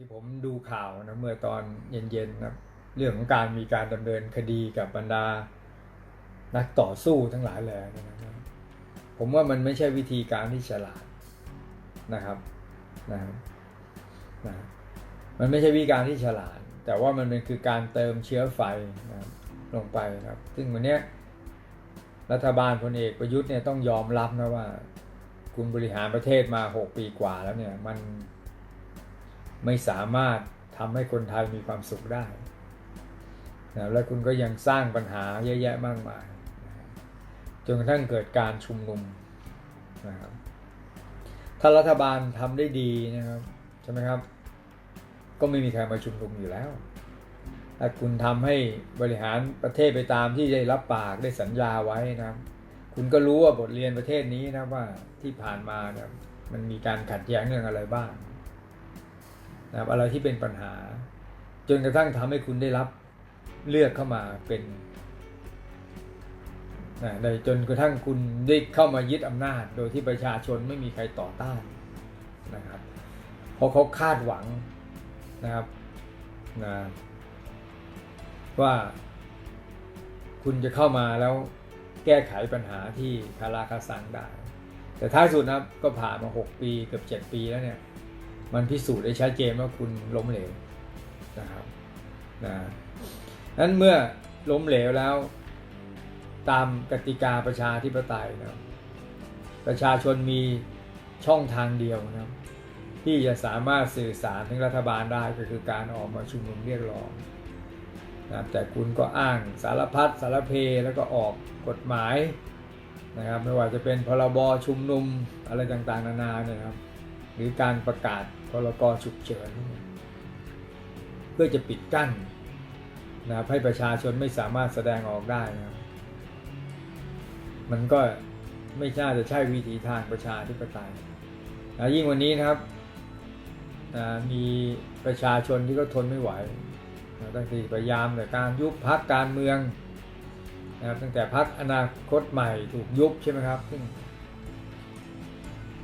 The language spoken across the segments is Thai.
ที่ผมดูข่าวนะเมื่อตอนเย็นๆนะเรื่องของการมีการดำเนินคดีกับบรรดานักต่อสู้ทั้งหลายแหล่นะครับผมว่ามันไม่ใช่วิธีการที่ฉลาดนะครับนะครับนะมันไม่ใช่วิธีการที่ฉลาด แต่ว่ามันเป็นคือการเติมเชื้อไฟนะลงไปครับ ซึ่งวันนี้รัฐบาลพลเอกประยุทธ์เนี่ยต้องยอมรับนะว่า คุณบริหารประเทศมา 6 ปีกว่าแล้วเนี่ยมัน ไม่สามารถทำให้คนไทยมีความสุขได้นะและคุณก็ยังสร้างปัญหาเยอะแยะมากมายจนกระทั่งเกิดการชุมนุมนะครับถ้ารัฐบาลทำได้ดีนะครับใช่ไหมครับ ก็ไม่มีใครมาชุมนุมอยู่แล้วถ้าคุณทำให้บริหารประเทศไปตามที่ได้รับปากได้สัญญาไว้นะครับคุณก็รู้ว่าบทเรียนประเทศนี้นะว่าที่ผ่านมาเนี่ยมันมีการขัดแย้งเรื่องอะไรบ้าง นะครับอะไรที่เป็นปัญหา จนกระทั่งทำให้คุณได้รับเลือกเข้ามาเป็นนะในจนกระทั่งคุณได้เข้ามายึดอำนาจ โดยที่ประชาชนไม่มีใครต่อต้านนะครับเพราะเขาคาดหวังนะครับนะว่าคุณจะเข้ามาแล้วแก้ไขปัญหาที่คาราคาซังได้ แต่ท้ายสุดนะครับก็ผ่านมา 6 ปีเกือบ7ปีแล้วเนี่ย มันพิสูจน์ได้ชัดเจนว่าคุณล้มเหลวนะครับนะนั้นเมื่อล้มเหลวแล้ว ตามกติกาประชาธิปไตยนะครับประชาชนมีช่องทางเดียวนะครับที่จะสามารถสื่อสารถึงรัฐบาลได้ก็คือการออกมาชุมนุมเรียกร้องนะแต่คุณก็อ้างสารพัดสารเพแล้วก็ออกกฎหมายนะครับไม่ว่าจะเป็นพรบชุมนุมอะไรต่างๆ นานาเนี่ยครับหรือการประกาศ พรกฉุกเฉิน เพื่อจะปิดกั้นนะให้ประชาชนไม่สามารถแสดงออกได้นะครับมันก็ไม่น่าจะใช่วิธีทางประชาธิปไตยนะยิ่งวันนี้นะครับนะมีประชาชนที่ก็ทนไม่ไหวตั้งแต่พยายามแต่การยุบพักการเมืองนะครับตั้งแต่พักอนาคตใหม่ถูกยุบใช่ไหมครับซึ่ง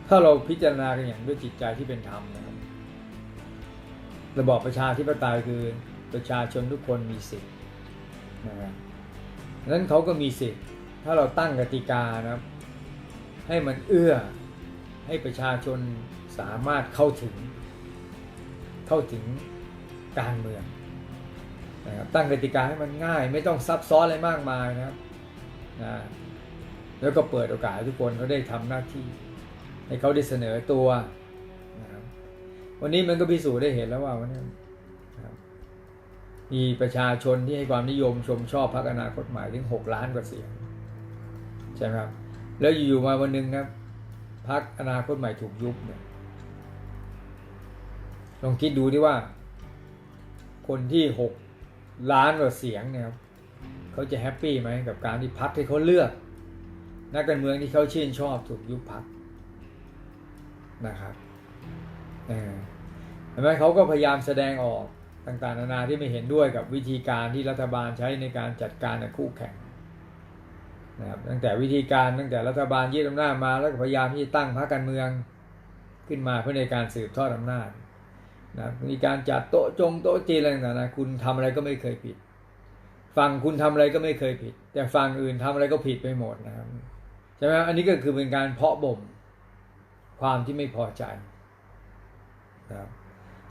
ถ้าเราพิจารณากันอย่างด้วยจิตใจที่เป็นธรรมนะ รับระบอบประชาธิปไตยคือประชาชนทุกคนมีสิทธิ์นะครับดังนั้นเขาก็มีสิทธิ์ ถ้าเราตั้งกติกานะครับ ให้มันเอื้อให้ประชาชนสามารถเข้าถึง เข้าถึงการเมืองนะครับตั้งกติกาให้มันง่าย ไม่ต้องซับซ้อนอะไรมากมายนะครับนะแล้วก็เปิดโอกาสให้ทุกคนเขาได้ทำหน้าที่ ให้เขาได้เสนอตัว วันนี้มันก็พิสูจน์ได้เห็นแล้วว่าวันนี้มีประชาชนที่ให้ความนิยมชมชอบพรรคอนาคตใหม่ถึง6ล้านกว่าเสียงใช่ไหมครับ แล้วอยู่ๆมาวันหนึ่งครับพรรคอนาคตใหม่ถูกยุบเนี่ยลองคิดดูดิว่า คนที่หกล้านกว่าเสียงเนี่ยครับเขาจะแฮปปี้ไหมกับการที่พักที่เขาเลือก นักการเมืองที่เขาชื่นชอบถูกยุบพักนะครับ เห็นไหมเขาก็พยายามแสดงออกต่างๆนานาที่ไม่เห็นด้วยกับวิธีการที่รัฐบาลใช้ในการจัดการคู่แข่งนะครับตั้งแต่วิธีการตั้งแต่รัฐบาลยึดอำนาจมาแล้วก็พยายามที่จะตั้งพรรคการเมืองขึ้นมาเพื่อในการสืบทอดอำนาจนะมีการจัดโต๊ะจงโต๊ะจีนอะไรต่างๆนะคุณทำอะไรก็ไม่เคยผิด ฝั่งคุณทำอะไรก็ไม่เคยผิด แต่ฝั่งอื่นทำอะไรก็ผิดไปหมดนะครับใช่ไหมอันนี้ก็คือเป็นการเพาะบ่มความที่ไม่พอใจ นะครับ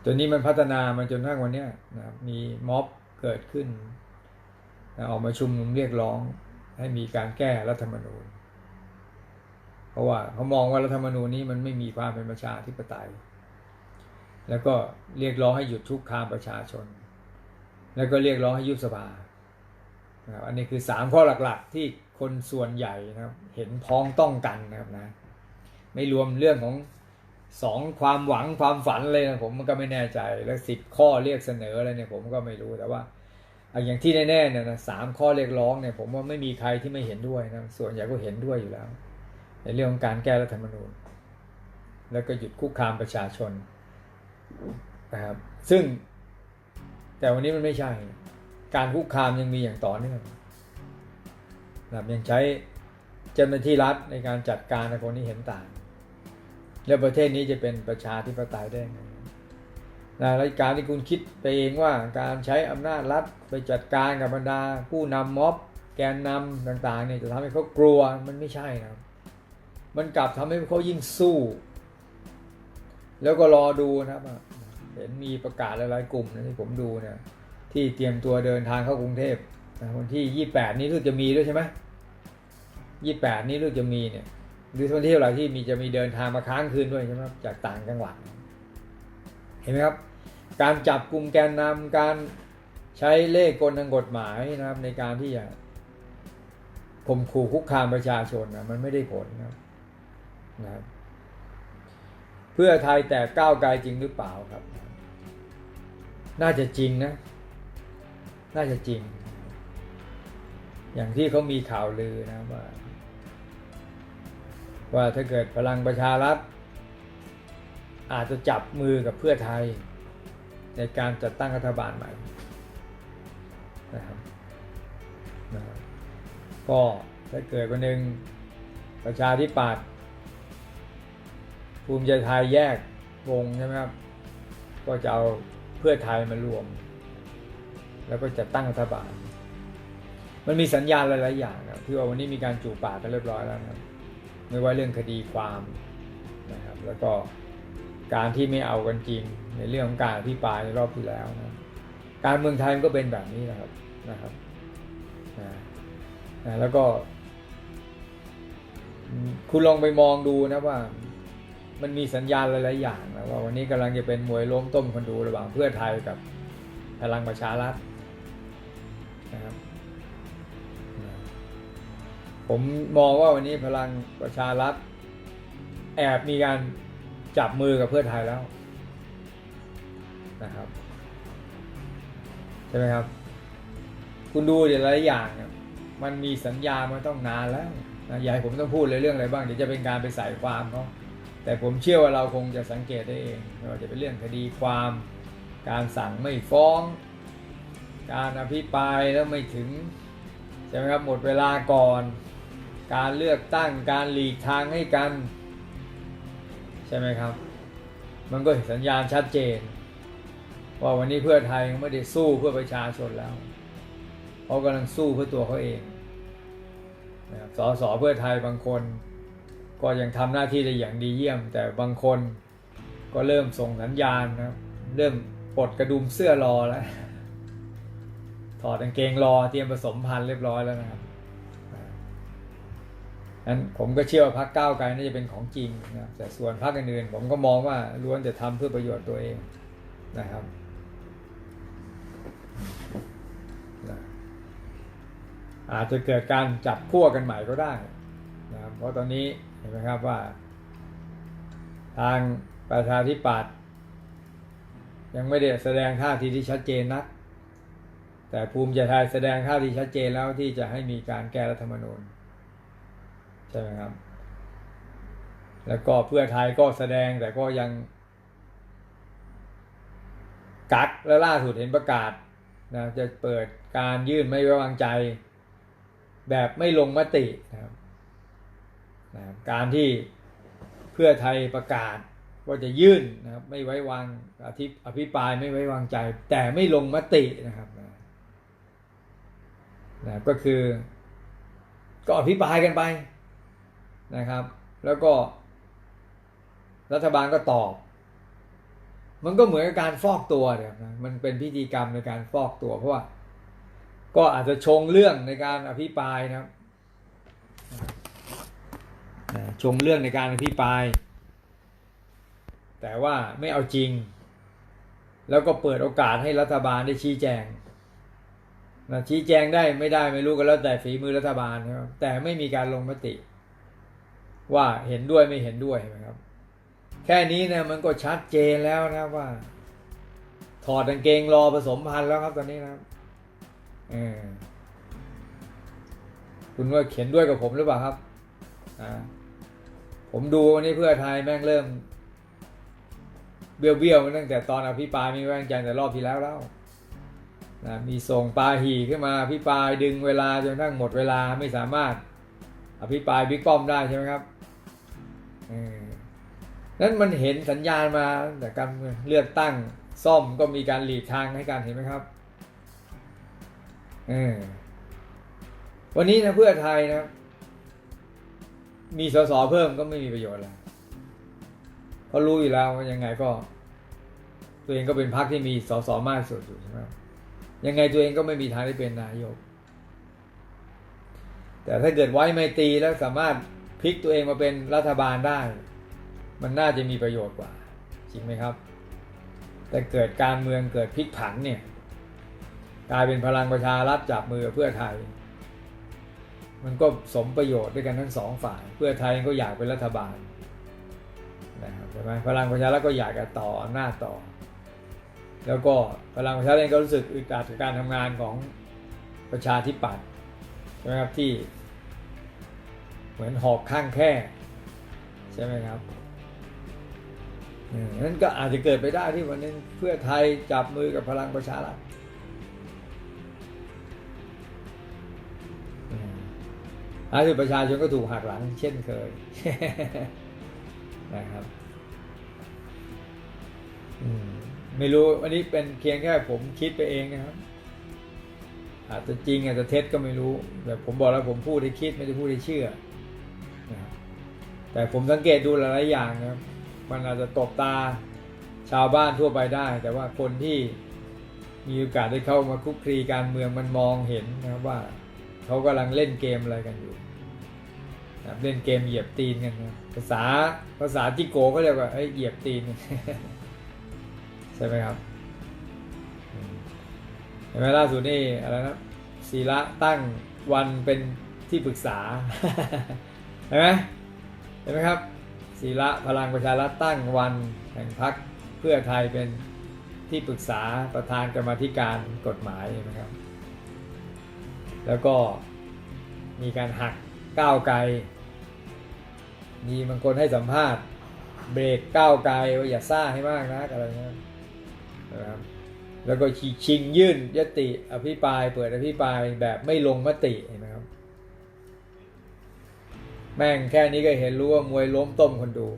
จนนี้มันพัฒนามาจนทั้งวันนี้นะครับมีม็อบเกิดขึ้นนะออกมาชุมนุมเรียกร้องให้มีการแก้รัฐธรรมนูญ เพราะว่าเขามองว่ารัฐธรรมนูญนี้มันไม่มีความเป็นประชาธิปไตย แล้วก็เรียกร้องให้หยุดทุกคามประชาชน แล้วก็เรียกร้องให้ยุบสภานะครับอันนี้คือสามข้อหลักๆ ที่คนส่วนใหญ่นะครับ เห็นพ้องต้องกันนะครับนะไม่รวมเรื่องของ สองความหวังความฝันเลยนะผมมันก็ไม่แน่ใจแล้วสิบข้อเรียกเสนออะไรเนี่ยผมก็ไม่รู้แต่ว่าอย่างที่แน่ๆเนี่ยนะสามข้อเรียกร้องเนี่ยผมว่าไม่มีใครที่ไม่เห็นด้วยนะส่วนใหญ่ก็เห็นด้วยอยู่แล้ว ในเรื่องของการแก้รัฐธรรมนูญ แล้วก็หยุดคุกคามประชาชนนะครับซึ่งแต่วันนี้มันไม่ใช่ การคุกคามยังมีอย่างต่อเนื่องนะยังใช้เจ้าหน้าที่รัฐในการจัดการคนที่เห็นต่าง แล้วประเทศนี้จะเป็นประชาธิปไตยได้ไงนะรายการที่คุณคิดไปเองว่าการใช้อำนาจรัฐไปจัดการกับบรรดา ผู้นำม็อบ แกนนำต่างๆเนี่ยจะทำให้เขากลัวมันไม่ใช่นะมันกลับทำให้เขายิ่งสู้ แล้วก็รอดูนะครับเห็นมีประกาศหลายๆกลุ่มนะที่ผมดูเนี่ยที่เตรียมตัวเดินทางเข้ากรุงเทพนะวันที่ 28 นี้รู้สึกจะมีด้วยใช่ไหม28 นี้รู้สึกจะมีเนี่ย หรือวันที่เท่าไหร่ที่มีจะมีเดินทางมาค้างคืนด้วยใช่ไหมครับจากต่างจังหวัด เห็นไหมครับ การจับกลุ่มแกนนำการใช้เล่กลทางกฎหมายนะครับ ในการที่จะข่มขู่คุกคามประชาชนนะมันไม่ได้ผลนะครับนะครับ เพื่อไทยแต่ก้าวไกลจริงหรือเปล่าครับ น่าจะจริงนะ น่าจะจริง อย่างที่เขามีข่าวลือนะว่า ว่าถ้าเกิดพลังประชารัฐ อาจจะจับมือกับเพื่อไทย ในการจัดตั้งรัฐบาลใหม่นะครับนะก็ถ้าเกิดวันหนึ่งประชาธิปัตย์ภูมิใจไทยแยกวงใช่ไหมครับ ก็จะเอาเพื่อไทยมารวม แล้วก็จะตั้งรัฐบาล มันมีสัญญาณหลาย ๆ อย่างนะที่ว่าวันนี้มีการจูบปากกันเรียบร้อยแล้วนะครับ ไม่ว่าเรื่องคดีความนะครับ แล้วก็การที่ไม่เอากันจริงในเรื่องของการอภิปรายในรอบที่แล้วนะการเมืองไทยมันก็เป็นแบบนี้นะครับนะครับนะนะแล้วก็ คุณลองไปมองดูนะว่า มันมีสัญญาณหลายๆอย่างนะว่าวันนี้กำลังจะเป็นมวยล้มต้มคนดูระหว่างเพื่อไทยกับพลังประชารัฐนะครับ ผมมองว่าวันนี้พลังประชารัฐ แอบมีการจับมือกับเพื่อไทยแล้วนะครับใช่ไหมครับ คุณดูเดี๋ยวหลายอย่างมันมีสัญญามาต้องนานแล้วนะยาให้ผมต้องพูดเลยเรื่องอะไรบ้างเดี๋ยวจะเป็นการไปใส่ความเขาแต่ผมเชื่อว่าเราคงจะสังเกตได้เองไม่ว่าจะเป็นเรื่องคดีความ การสั่งไม่ฟ้อง การอภิปรายแล้วไม่ถึงใช่ไหมครับหมดเวลาก่อน การเลือกตั้งการหลีกทางให้กัน ใช่ไหมครับ มันก็เห็นสัญญาณชัดเจน ว่าวันนี้เพื่อไทยไม่ได้สู้เพื่อประชาชนแล้วเขากำลังสู้เพื่อตัวเขาเองนะครับสสเพื่อไทยบางคน ก็ยังทำหน้าที่ได้อย่างดีเยี่ยม แต่บางคนก็เริ่มส่งสัญญาณนะครับเริ่มปลดกระดุมเสื้อรอแล้ว ถอดกางเกงรอเตรียมผสมพันธุ์เรียบร้อยแล้วนะครับ นั้นผมก็เชื่อว่าพรรคก้าวไกลน่าจะเป็นของจริงนะครับแต่ส่วนพรรคอื่นๆผมก็มองว่าล้วนจะทำเพื่อประโยชน์ตัวเองนะครับอาจจะเกิดการจับขั้วกันใหม่ก็ได้นะครับเพราะตอนนี้เห็นไหมครับว่า ทางประชาธิปัตย์ยังไม่ได้แสดงท่าทีที่ชัดเจนนัก แต่ภูมิใจไทยแสดงท่าทีชัดเจนแล้วที่จะให้มีการแก้รัฐธรรมนูญ ใช่ไหมครับ แล้วก็เพื่อไทยก็แสดงแต่ก็ยังกักและล่าสุดเห็นประกาศนะจะเปิดการยื่นไม่ไว้วางใจ แบบไม่ลงมตินะครับนะการที่เพื่อไทยประกาศว่าจะยื่นนะครับไม่ไว้วางอธิอภิปรายไม่ไว้วางใจ แต่ไม่ลงมตินะครับนะนะก็คือ ก็อภิปรายกันไป นะครับ แล้วก็ รัฐบาลก็ตอบ มันก็เหมือนกับการฟอกตัวเนี่ยมันเป็นพิธีกรรมในการฟอกตัวเพราะว่า ก็อาจจะชงเรื่องในการอภิปรายนะครับชงเรื่องในการอภิปราย แต่ว่าไม่เอาจริง แล้วก็เปิดโอกาสให้รัฐบาลได้ชี้แจงนะชี้แจงได้ไม่ได้ไม่รู้ก็แล้วแต่ฝีมือรัฐบาลนะครับแต่ไม่มีการลงมติ ว่าเห็นด้วยไม่เห็นด้วยนะครับ แค่นี้นะมันก็ชัดเจนแล้วนะว่า ถอดกางเกงรอผสมพันธุ์แล้วครับตอนนี้นะครับคุณว่าเขียนด้วยกับผมหรือเปล่าครับผมดูวันนี้เพื่อไทยแม่งเริ่ม เบี้ยวเบี้ยวๆตั้งแต่ตอนอภิปรายไม่ไว้วางใจแต่รอบที่แล้วแล้วนะมีส่งปลาหีขึ้นมาอภิปรายดึงเวลาจนทั่งหมดเวลาไม่สามารถอภิปรายบิ๊กป้อมได้ใช่ไหมครับ นั้นมันเห็นสัญญาณมาแต่การเลือกตั้งซ่อมก็มีการหลีกทางให้กันเห็นไหมครับวันนี้นะเพื่อไทยนะ มีสสเพิ่มก็ไม่มีประโยชน์แล้วเพราะรู้อยู่แล้วว่ายังไงก็ ตัวเองก็เป็นพรรคที่มีสสมากสุดอยู่ใช่ไหมยังไงตัวเองก็ไม่มีทางได้เป็นนายก แต่ถ้าเกิดไว้ไม่ตีแล้วสามารถ พลิกตัวเองมาเป็นรัฐบาลได้ มันน่าจะมีประโยชน์กว่า จริงไหมครับ แต่เกิดการเมืองเกิดพลิกผันเนี่ยกลายเป็นพลังประชารัฐจับมือเพื่อไทย มันก็สมประโยชน์ด้วยกันทั้งสองฝ่าย เพื่อไทยก็อยากเป็นรัฐบาลนะครับใช่ไหมพลังประชารัฐก็อยากจะต่ออำนาจต่อ แล้วก็พลังประชารัฐเองก็รู้สึกอึดอัดกับการทำงานของประชาธิปัตย์ใช่ไหมครับที่ มือนหอกข้างแค่ ใช่ไหมครับนั้นก็อาจจะเกิดไปได้ที่วันนึงเพื่อไทยจับมือกับพลังประชารัฐอาคือประชาชนก็ถูกหักหลังเช่นเคยนะครับไม่รู้อันนี้เป็นเพียงแค่ผมคิดไปเองนะครับ อาจจะจริงอาจจะเท็จก็ไม่รู้ แต่ผมบอกแล้วผมพูดให้คิดไม่ได้พูดให้เชื่อ แต่ผมสังเกตดูหลายๆอย่างนะครับมันอาจจะตบตาชาวบ้านทั่วไปได้ แต่ว่าคนที่มีโอกาสได้เข้ามาคุกคีการเมืองมันมองเห็นนะครับว่าเขากำลังเล่นเกมอะไรกันอยู่นะเล่นเกมเหยียบตีนกันนะภาษาภาษาจิโกก็เรียกว่าเอ้ยเหยียบตีนใช่ไหมครับเห็นไหมล่าสุดนี่อะไรนะศิระตั้งวันเป็นที่ปรึกษาเห็นไหม เห็นไหมครับศิระพลังประชารัฐตั้งวันแห่งพรรคเพื่อไทยเป็นที่ปรึกษาประธานกรรมธิการกฎหมายเห็นไหมครับ แล้วก็มีการหักก้าวไกล มีบางคนให้สัมภาษณ์เบรกก้าวไกลว่าอย่าซ่าให้มากนะอะไรเงี้ยนะครับแล้วก็ชิงยื่นยติอภิปราย เปิดอภิปรายแบบไม่ลงมติเห็นไหม แม่งแค่นี้ก็เห็นรู้ว่ามวยล้มต้มคนดู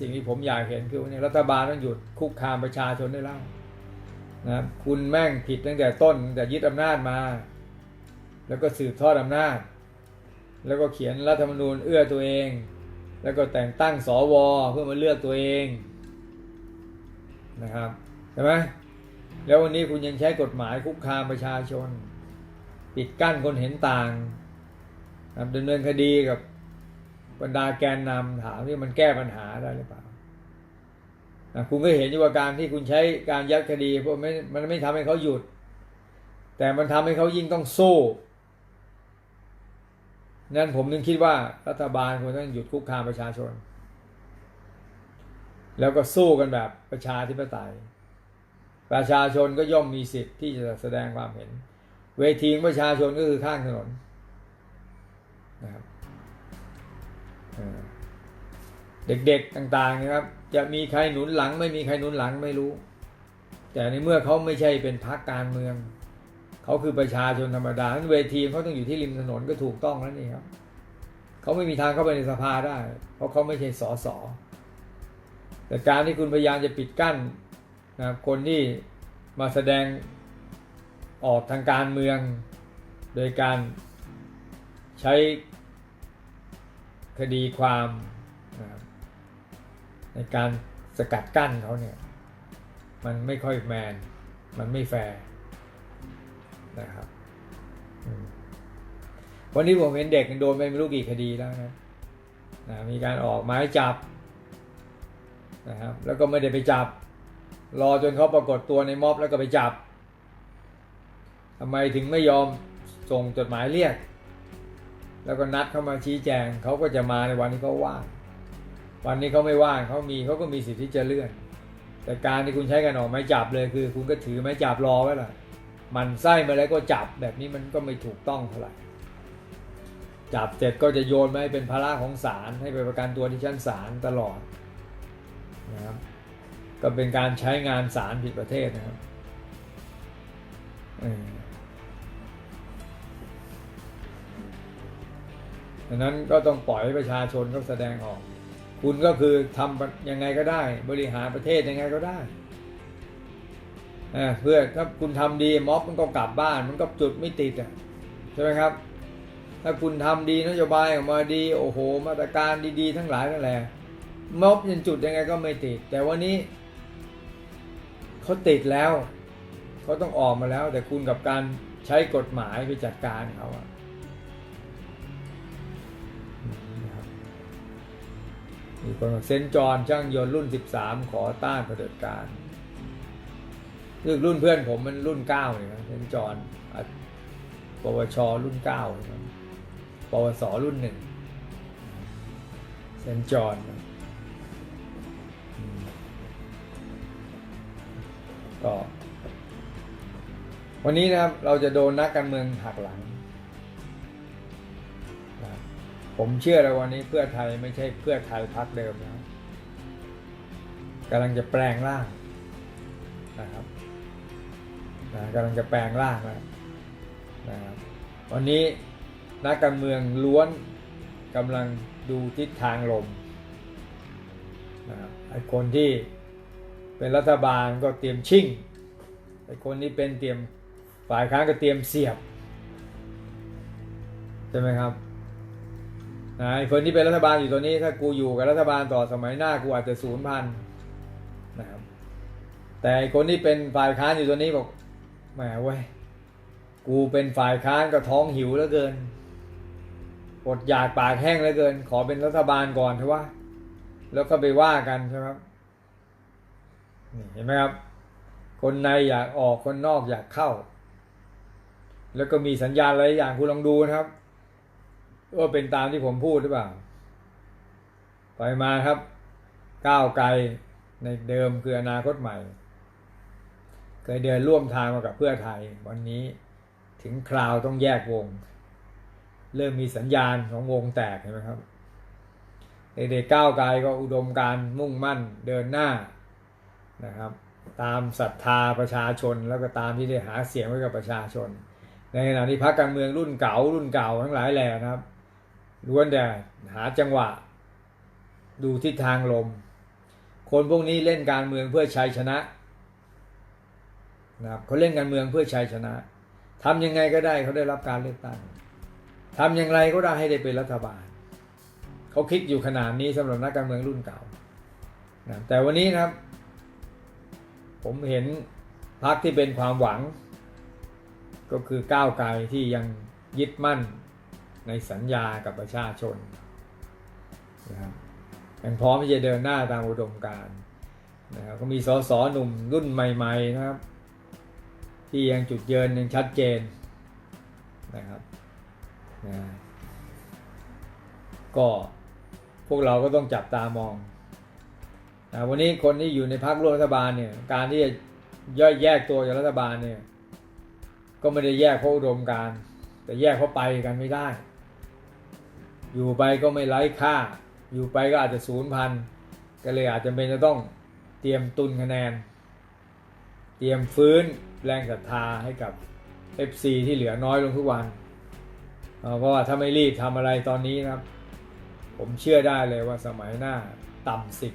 สิ่งที่ผมอยากเห็นคือว่าเนี่ยรัฐบาลต้องหยุดคุกคามประชาชนได้แล้วนะครับคุณแม่งผิดตั้งแต่ต้นแต่ยึดอำนาจมา แล้วก็สืบทอดอำนาจ แล้วก็เขียนรัฐธรรมนูญเอื้อตัวเอง แล้วก็แต่งตั้งสวเพื่อมาเลือกตัวเองนะครับใช่ไหมแล้ววันนี้คุณยังใช้กฎหมายคุกคามประชาชน ปิดกั้นคนเห็นต่าง ครับดำเนินคดีกับบรรดาแกนนำถามที่มันแก้ปัญหาได้หรือเปล่านะคุณก็เห็นอยู่ว่าการที่คุณใช้การยัดคดีเพราะไม่มันไม่ทำให้เขาหยุด แต่มันทำให้เขายิ่งต้องสู้นั้นผมนึงคิดว่ารัฐบาลควรต้องหยุดคุกคามประชาชน แล้วก็สู้กันแบบประชาธิปไตย ประชาชนก็ย่อมมีสิทธิ์ที่จะแสดงความเห็น เวทีของประชาชนก็คือข้างถนน นะครับเด็กๆต่างๆนะครับ จะมีใครหนุนหลัง ไม่มีใครหนุนหลังไม่รู้ แต่ในเมื่อเขาไม่ใช่เป็นพรรคการเมือง เขาคือประชาชนธรรมดาทั้นเวทีเขาต้องอยู่ที่ริมถนนก็ถูกต้องแล้วนี่ครับเขาไม่มีทางเข้าไปในสภาได้ เพราะเขาไม่ใช่สสแต่การที่คุณพยายามจะปิดกั้นนะครับคนที่มาแสดงออกทางการเมือง โดยการใช้ คดีความในการสกัดกั้นเขาเนี่ยมันไม่ค่อยแมน มันไม่แฟร์นะครับวันนี้ผมเห็นเด็กโดนไปไม่รู้กี่คดีแล้วนะนะมีการออกหมายจับนะครับ แล้วก็ไม่ได้ไปจับ รอจนเขาปรากฏตัวในม็อบแล้วก็ไปจับทำไมถึงไม่ยอมส่งจดหมายเรียก แล้วก็นัดเข้ามาชี้แจงเขาก็จะมาในวันที่เขาว่างวันนี้เขาไม่ว่างเขามีเขาก็มีสิทธิ์ที่จะเลื่อน แต่การที่คุณใช้กันออกไม้จับเลยคือ คุณก็ถือไม้จับรอไว้ล่ะมันไส้มาแล้วก็จับแบบนี้มันก็ไม่ถูกต้องเท่าไหร่จับเสร็จก็จะโยนมาให้เป็นภาระของศาลให้ไปประกันตัวที่ชั้นศาลตลอดนะครับก็เป็นการใช้งานศาลผิดประเทศนะครับ ดังนั้นก็ต้องปล่อยให้ประชาชนเขาแสดงออก คุณก็คือทำยังไงก็ได้ บริหารประเทศยังไงก็ได้เพื่อถ้าคุณทำดีม็อบมันก็กลับบ้าน มันก็จุดไม่ติดอะใช่ไหมครับ ถ้าคุณทำดีนโยบายออกมาดี โอ้โห มาตรการดีๆ ทั้งหลายนั่นแหละม็อบยังจุดยังไงก็ไม่ติด แต่วันนี้เขาติดแล้วเขาต้องออกมาแล้ว แต่คุณกับการใช้กฎหมายไปจัดการเขาอะ มีคนบอกเซนจอนช่างยนต์รุ่น 13 ขอต้านเผด็จการคือรุ่นเพื่อนผมมันรุ่น9เลยนะเซนจอนอะปวชรุ่น9เลยนะปวสรุ่นหนึ่งเซนจอนก็วันนี้นะครับเราจะโดนนักการเมืองหักหลัง ผมเชื่อเลยวันนี้เพื่อไทยไม่ใช่เพื่อไทยพักเดิมแล้วกำลังจะแปลงร่างนะครับนะกำลังจะแปลงร่างแล้วนะครับวันนี้นักการเมืองล้วนกำลังดูทิศทางลมนะครับไอ้คนที่เป็นรัฐบาลก็เตรียมชิ่งไอ้คนที่เป็นเตรียมฝ่ายค้านก็เตรียมเสียบใช่ไหมครับ นะไอ้คนที่เป็นรัฐบาลอยู่ตัวนี้ถ้ากูอยู่กับรัฐบาลต่อสมัยหน้ากูอาจจะศูนย์พันนะครับแต่คนที่เป็นฝ่ายค้านอยู่ตัวนี้บอกแหมเว้ยกูเป็นฝ่ายค้านก็ท้องหิวเหลือเกินอดอยากปากแห้งเหลือเกิน ขอเป็นรัฐบาลก่อนเถอะวะแล้วก็ไปว่ากันใช่ไหมครับเห็นไหมครับ คนในอยากออกคนนอกอยากเข้า แล้วก็มีสัญญาณอะไรอย่างคุณลองดูนะครับ ว่าเป็นตามที่ผมพูดหรือเปล่าไปมาครับ ก้าวไกลในเดิมคืออนาคตใหม่ เคยเดินร่วมทางมากับเพื่อไทย วันนี้ถึงคราวต้องแยกวง เริ่มมีสัญญาณของวงแตกเห็นไหมครับเด็กๆก้าวไกลก็อุดมการมุ่งมั่นเดินหน้านะครับ ตามศรัทธาประชาชนแล้วก็ตามที่ได้หาเสียงไว้กับประชาชน ในขณะที่พรรคการเมืองรุ่นเก่ารุ่นเก่าทั้งหลายแหล่นะครับ ล้วนแต่หาจังหวะ ดูทิศทางลม คนพวกนี้เล่นการเมืองเพื่อชัยชนะนะครับเขาเล่นการเมืองเพื่อชัยชนะทำยังไงก็ได้เขาได้รับการเลือกตั้งทำอย่างไรก็ได้ให้ได้เป็นรัฐบาล เขาคิดอยู่ขนาดนี้สำหรับนักการเมืองรุ่นเก่านะแต่วันนี้นะครับ ผมเห็นพรรคที่เป็นความหวัง ก็คือก้าวไกลที่ยังยึดมั่น ในสัญญากับประชาชนนะครับยังพร้อมที่จะเดินหน้าตามอุดมการนะครับก็มีสสหนุ่มรุ่นใหม่ๆนะครับ ที่ยังจุดยืนยังชัดเจนนะครับนะก็พวกเราก็ต้องจับตามองนะวันนี้คนที่อยู่ในพรรคร่วมรัฐบาลเนี่ยการที่จะย่อยแยกตัวจากรัฐบาลเนี่ยก็ไม่ได้แยกเพราะอุดมการ แต่แยกเพราะไปกันไม่ได้ อยู่ไปก็ไม่ไร้ค่า อยู่ไปก็อาจจะศูนย์พันก็เลยอาจจะเป็นจะต้องเตรียมตุนคะแนน เตรียมฟื้นแรงศรัทธาให้กับ FC ที่เหลือน้อยลงทุกวันเอ่อเพราะว่าถ้าไม่รีบทำอะไรตอนนี้นะครับ ผมเชื่อได้เลยว่าสมัยหน้าต่ำสิบ